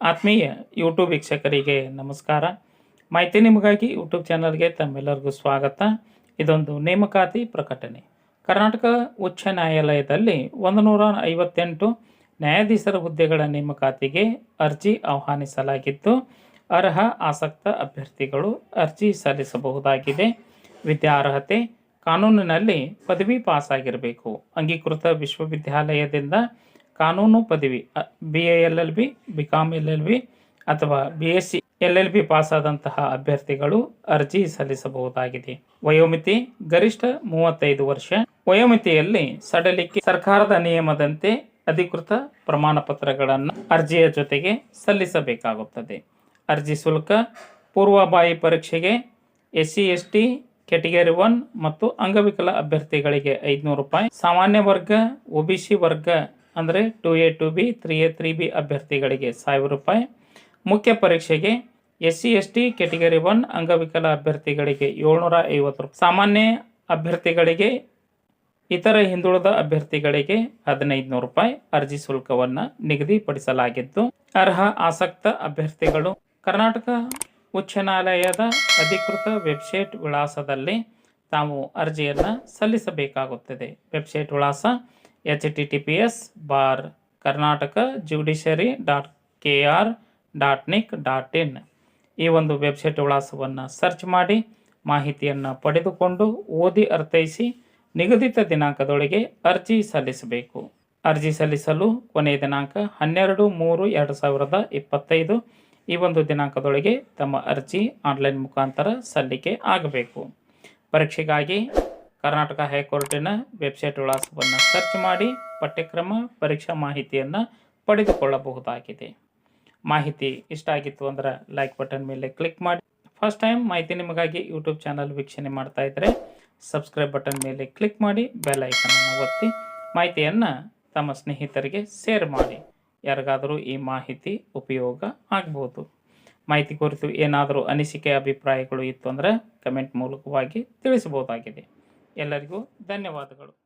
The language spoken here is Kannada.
ಆತ್ಮೀಯ ಯೂಟ್ಯೂಬ್ ವೀಕ್ಷಕರಿಗೆ ನಮಸ್ಕಾರ. ಮಾಹಿತಿ ನಿಮಗಾಗಿ ಯೂಟ್ಯೂಬ್ ಚಾನಲ್ಗೆ ತಮ್ಮೆಲ್ಲರಿಗೂ ಸ್ವಾಗತ. ಇದೊಂದು ನೇಮಕಾತಿ ಪ್ರಕಟಣೆ. ಕರ್ನಾಟಕ ಉಚ್ಚ ನ್ಯಾಯಾಲಯದಲ್ಲಿ ಒಂದು ನೂರ ಐವತ್ತೆಂಟು ನ್ಯಾಯಾಧೀಶರ ಹುದ್ದೆಗಳ ನೇಮಕಾತಿಗೆ ಅರ್ಜಿ ಆಹ್ವಾನಿಸಲಾಗಿದ್ದು, ಅರ್ಹ ಆಸಕ್ತ ಅಭ್ಯರ್ಥಿಗಳು ಅರ್ಜಿ ಸಲ್ಲಿಸಬಹುದಾಗಿದೆ. ವಿದ್ಯಾರ್ಹತೆ, ಕಾನೂನಿನಲ್ಲಿ ಪದವಿ ಪಾಸಾಗಿರಬೇಕು. ಅಂಗೀಕೃತ ವಿಶ್ವವಿದ್ಯಾಲಯದಿಂದ ಕಾನೂನು ಪದವಿ B A L L B B com L L B ಅಥವಾ B S C L L B ಪಾಸಾದಂತಹ ಅಭ್ಯರ್ಥಿಗಳು ಅರ್ಜಿ ಸಲ್ಲಿಸಬಹುದಾಗಿದೆ. ವಯೋಮಿತಿ, ಗರಿಷ್ಠ ಮೂವತ್ತೈದು ವರ್ಷ. ವಯೋಮಿತಿಯಲ್ಲಿ ಸಡಲಿಕೆ ಸರ್ಕಾರದ ನಿಯಮದಂತೆ ಅಧಿಕೃತ ಪ್ರಮಾಣ ಪತ್ರಗಳನ್ನು ಅರ್ಜಿಯ ಜೊತೆಗೆ ಸಲ್ಲಿಸಬೇಕಾಗುತ್ತದೆ. ಅರ್ಜಿ ಶುಲ್ಕ ಪೂರ್ವಬಾಯಿ ಪರೀಕ್ಷೆಗೆ S C S T category one ಮತ್ತು ಅಂಗವಿಕಲ ಅಭ್ಯರ್ಥಿಗಳಿಗೆ ಐದುನೂರು ರೂಪಾಯಿ. ಸಾಮಾನ್ಯ ವರ್ಗ, ಒ ಬಿ ಸಿ ವರ್ಗ ಅಂದರೆ two A two B three A three B ಅಭ್ಯರ್ಥಿಗಳಿಗೆ ಸಾವಿರ ರೂಪಾಯಿ. ಮುಖ್ಯ ಪರೀಕ್ಷೆಗೆ S C S T category one ಅಂಗವಿಕಲ ಅಭ್ಯರ್ಥಿಗಳಿಗೆ ಏಳ್ನೂರ ಐವತ್ತು ರೂಪಾಯಿ ಸಾಮಾನ್ಯ ಅಭ್ಯರ್ಥಿಗಳಿಗೆ, ಇತರ ಹಿಂದುಳಿದ ಅಭ್ಯರ್ಥಿಗಳಿಗೆ ಹದಿನೈದು ನೂರು ರೂಪಾಯಿ ಅರ್ಜಿ ಶುಲ್ಕವನ್ನು ನಿಗದಿಪಡಿಸಲಾಗಿದ್ದು, ಅರ್ಹ ಆಸಕ್ತ ಅಭ್ಯರ್ಥಿಗಳು ಕರ್ನಾಟಕ ಉಚ್ಚ ನ್ಯಾಯಾಲಯದ ಅಧಿಕೃತ ವೆಬ್ಸೈಟ್ ವಿಳಾಸದಲ್ಲಿ ತಾವು ಅರ್ಜಿಯನ್ನು ಸಲ್ಲಿಸಬೇಕಾಗುತ್ತದೆ. ವೆಬ್ಸೈಟ್ ವಿಳಾಸ H T T P S bar Karnataka judiciary dot K R dot nic dot in ಈ ಒಂದು ವೆಬ್ಸೈಟ್ ವಿಳಾಸವನ್ನು ಸರ್ಚ್ ಮಾಡಿ, ಮಾಹಿತಿಯನ್ನು ಪಡೆದುಕೊಂಡು ಓದಿ ಅರ್ಥೈಸಿ ನಿಗದಿತ ದಿನಾಂಕದೊಳಗೆ ಅರ್ಜಿ ಸಲ್ಲಿಸಬೇಕು. ಅರ್ಜಿ ಸಲ್ಲಿಸಲು ಕೊನೆಯ ದಿನಾಂಕ ಹನ್ನೆರಡು ಮೂರು ಎರಡು ಸಾವಿರದ ಇಪ್ಪತ್ತೈದು. ಈ ಒಂದು ದಿನಾಂಕದೊಳಗೆ ತಮ್ಮ ಅರ್ಜಿ ಆನ್ಲೈನ್ ಮುಖಾಂತರ ಸಲ್ಲಿಕೆ ಆಗಬೇಕು. ಪರೀಕ್ಷೆಗಾಗಿ ಕರ್ನಾಟಕ ಹೈಕೋರ್ಟಿನ ವೆಬ್ಸೈಟ್ ವಿಳಾಸವನ್ನು ಸರ್ಚ್ ಮಾಡಿ ಪಠ್ಯಕ್ರಮ ಪರೀಕ್ಷಾ ಮಾಹಿತಿಯನ್ನು ಪಡೆದುಕೊಳ್ಳಬಹುದಾಗಿದೆ. ಮಾಹಿತಿ ಇಷ್ಟ ಆಗಿತ್ತು ಅಂದ್ರೆ ಲೈಕ್ ಬಟನ್ ಮೇಲೆ ಕ್ಲಿಕ್ ಮಾಡಿ. ಫಸ್ಟ್ ಟೈಮ್ ಮಾಹಿತಿ ನಿಮಗಾಗಿ ಯೂಟ್ಯೂಬ್ ಚಾನಲ್ ವೀಕ್ಷಣೆ ಮಾಡ್ತಾ ಇದ್ದರೆ ಸಬ್ಸ್ಕ್ರೈಬ್ ಬಟನ್ ಮೇಲೆ ಕ್ಲಿಕ್ ಮಾಡಿ ಬೆಲ್ ಐಕನನ್ನು ಒತ್ತಿ ಮಾಹಿತಿಯನ್ನು ತಮ್ಮ ಸ್ನೇಹಿತರಿಗೆ ಶೇರ್ ಮಾಡಿ. ಯಾರಿಗಾದರೂ ಈ ಮಾಹಿತಿ ಉಪಯೋಗ ಆಗ್ಬೋದು. ಮಾಹಿತಿ ಕುರಿತು ಏನಾದರೂ ಅನಿಸಿಕೆ, ಅಭಿಪ್ರಾಯಗಳು ಇತ್ತು ಅಂದರೆ ಕಮೆಂಟ್ ಮೂಲಕವಾಗಿ ತಿಳಿಸಬಹುದಾಗಿದೆ. ಎಲ್ಲರಿಗೂ ಧನ್ಯವಾದಗಳು.